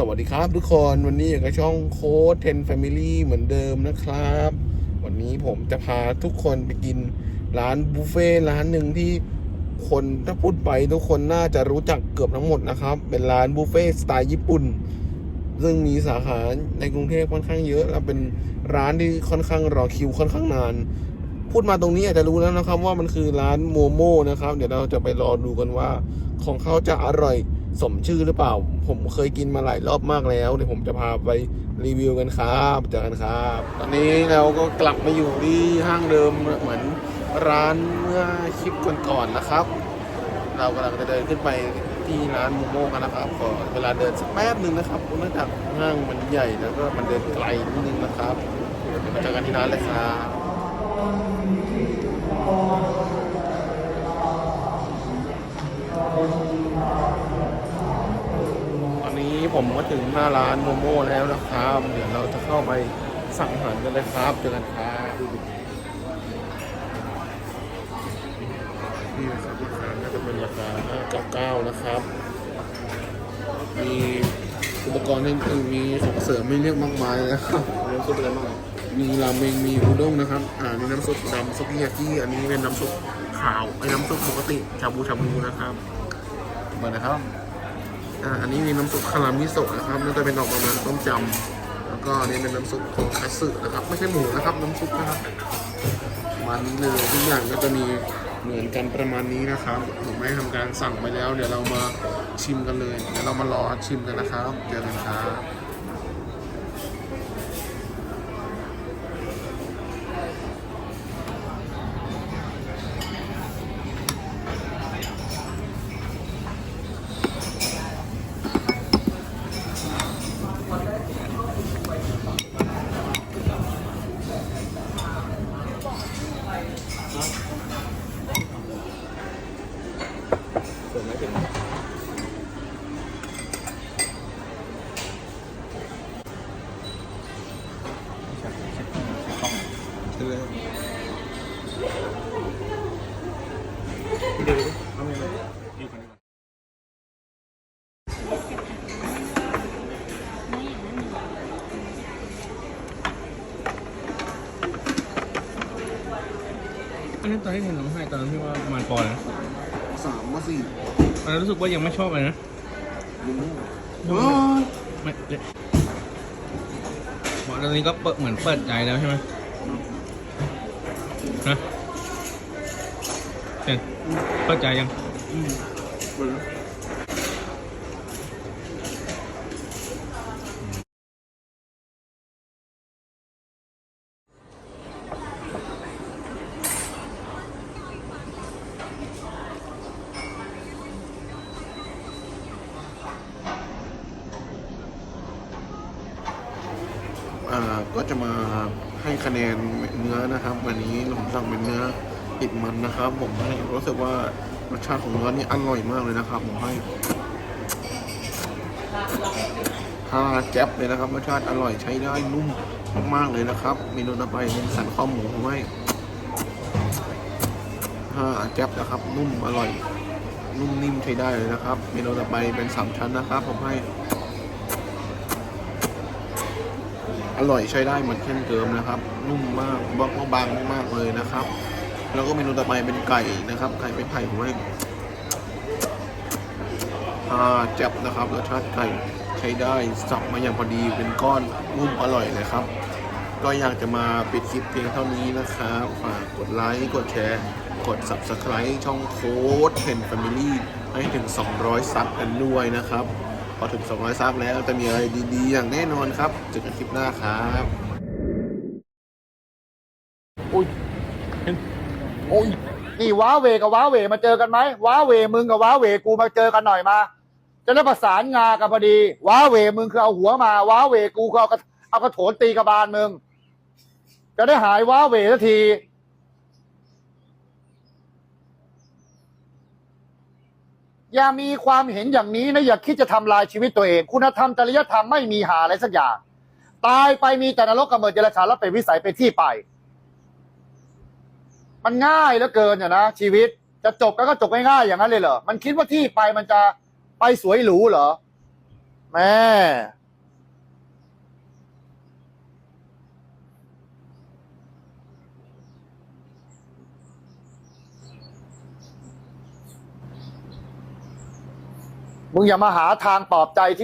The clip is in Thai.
สวัสดีครับทุกคนวันนี้อยู่กับช่องโค้ด10 Family เหมือนเดิมนะครับ วันนี้ผมจะพาทุกคนไปกินร้านบุฟเฟ่ร้านหนึ่งที่คนถ้าพูดไปทุกคนน่าจะรู้จักเกือบทั้งหมดนะครับ เป็นร้านบุฟเฟ่สไตล์ญี่ปุ่น ซึ่งมีสาขาในกรุงเทพค่อนข้างเยอะ และเป็นร้านที่ค่อนข้างรอคิวค่อนข้างนาน พูดมาตรงนี้อาจจะรู้แล้วนะครับว่ามันคือร้านโมโม่นะครับ เดี๋ยวเราจะไปรอดูกันว่าของเขาจะอร่อย สมชื่อหรือเปล่า ผมเคยกินมาหลายรอบมากแล้วเดี๋ยวผมจะพาไปรีวิวกันครับเจอกันครับ ตอนนี้เราก็กลับมาอยู่ที่ห้างเดิมเหมือนร้านเมื่อคลิปก่อนๆนะครับ เรากำลังจะเดินขึ้นไปที่ร้านโมโม่กันนะครับขอเวลาเดินสักแป๊บหนึ่งนะครับเนื่องจากห้างมันใหญ่แล้วก็มันเดินไกลนิดนึงนะครับเดี๋ยวมาเจอกันที่ร้านเลยครับ ตอ นนี้ผมก็ถึงหน้าร้านโมโม่แล้วนะครับ เดี๋ยวเราจะเข้าไปสั่งอาหารกันเลยครับเจอกันครับนี่นะครับราคาน่าจะเป็นราคา599นะครับ มีอุปกรณ์อื่นๆมีของเสริมไม่เรียกมากมายนะครับน้ำซุปอะไรบ้างมีราเมงมีอุด้งนะครับ อ่ามีน้ำซุปดำซุปเฮียกี้อันนี้เป็นน้ำซุปขาวไอ้น้ำซุปปกติชาบูชาบูนะครับมานะครับ อ่าอันนี้มีน้ำซุปคารามิโซะนะครับน่าจะเป็นออกประมาณต้มจำแล้วก็อันนี้เป็นน้ำซุปของคัตสึนะครับ ไม่ใช่หมูนะครับ น้ำซุปนะครับประมาณนี้เลยทุกอย่างก็จะมีเหมือนกันประมาณนี้นะครับผมไม่ทำการสั่งไปแล้ว เดี๋ยวเรามาชิมกันเลย เดี๋ยวเรามารอชิมกันนะครับ เจอกันครับ อันนั้นตอนที่ผมร้องไห้ตอนนั้นพี่ว่าประมาณปอนด์นะสามมาสี่ตอนนั้นรู้สึกว่ายังไม่ชอบเลยนะลุงเออไม่เละบอกตอนนี้ก็เปิดเหมือนเปิดใจแล้วใช่ไหมนะเห็นเปิดใจยัง อืมเปิดแล้ว ก็จะมาให้คะแนนเนื้อนะครับ วันนี้ผมสั่งเป็นเนื้อติดมันนะครับ ผมให้รู้สึกว่ารสชาติของเนื้อนี่อร่อยมากเลยนะครับ ผมให้ห้าแจ๊บเลยนะครับรสชาติอร่อยใช้ได้นุ่มมากๆเลยนะครับเมนูต่อไปเป็นสันข้อหมูผมให้ห้าแจ๊บนะครับ นุ่มอร่อย นุ่มนิ่มใช้ได้เลยนะครับ เมนูต่อไปเป็นสามชั้นนะครับ ผมให้ อร่อยใช้ได้เหมือนเช่นเดิมนะครับ นุ่มมากบล็อกบางมากๆเลยนะครับ แล้วก็เมนูต่อไปเป็นไก่นะครับ ไก่เป็นไผ่ผมให้อ่าจ็บนะครับรสชาติไก่ใช้ได้สับมาอย่างพอดีเป็นก้อนนุ่มอร่อยเลยครับ ก็อยากจะมาปิดคลิปเพียงเท่านี้นะครับฝากกดไลค์กดแชร์กด subscribe ช่องโค้ด10 Family ให้ถึง 200 ซับกันด้วยนะครับ พอถึง 200 ซับแล้วจะมีอะไรดีๆ อย่างแน่นอนครับเจอกันคลิปหน้าครับอุ้ยโอ้ยนี่ว้าเวกับว้าเวมาเจอกันไหมว้าเวมึงกับว้าเวกูมาเจอกันหน่อยมา จะได้ประสานงากันพอดี ว้าเวมึงคือเอาหัวมาว้าเวกูคือเอากระเอากระโถนตีกระบาลมึง จะได้หายว้าเวสักที อย่ามีความเห็นอย่างนี้นะอย่าคิดจะทำลายชีวิตตัวเอง คุณธรรมจริยธรรมไม่มีหาอะไรสักอย่าง ตายไปมีแต่นรกกับเมิดเจรชาแล้วเป็นวิสัยเป็นที่ไป มันง่ายเหลือเกินอะนะชีวิตจะจบก็ก็จบง่ายๆอย่างนั้นเลยเหรอมันคิดว่าที่ไปมันจะไปสวยหรูเหรอแม่ มึงอย่ามาหาทางปลอบใจที่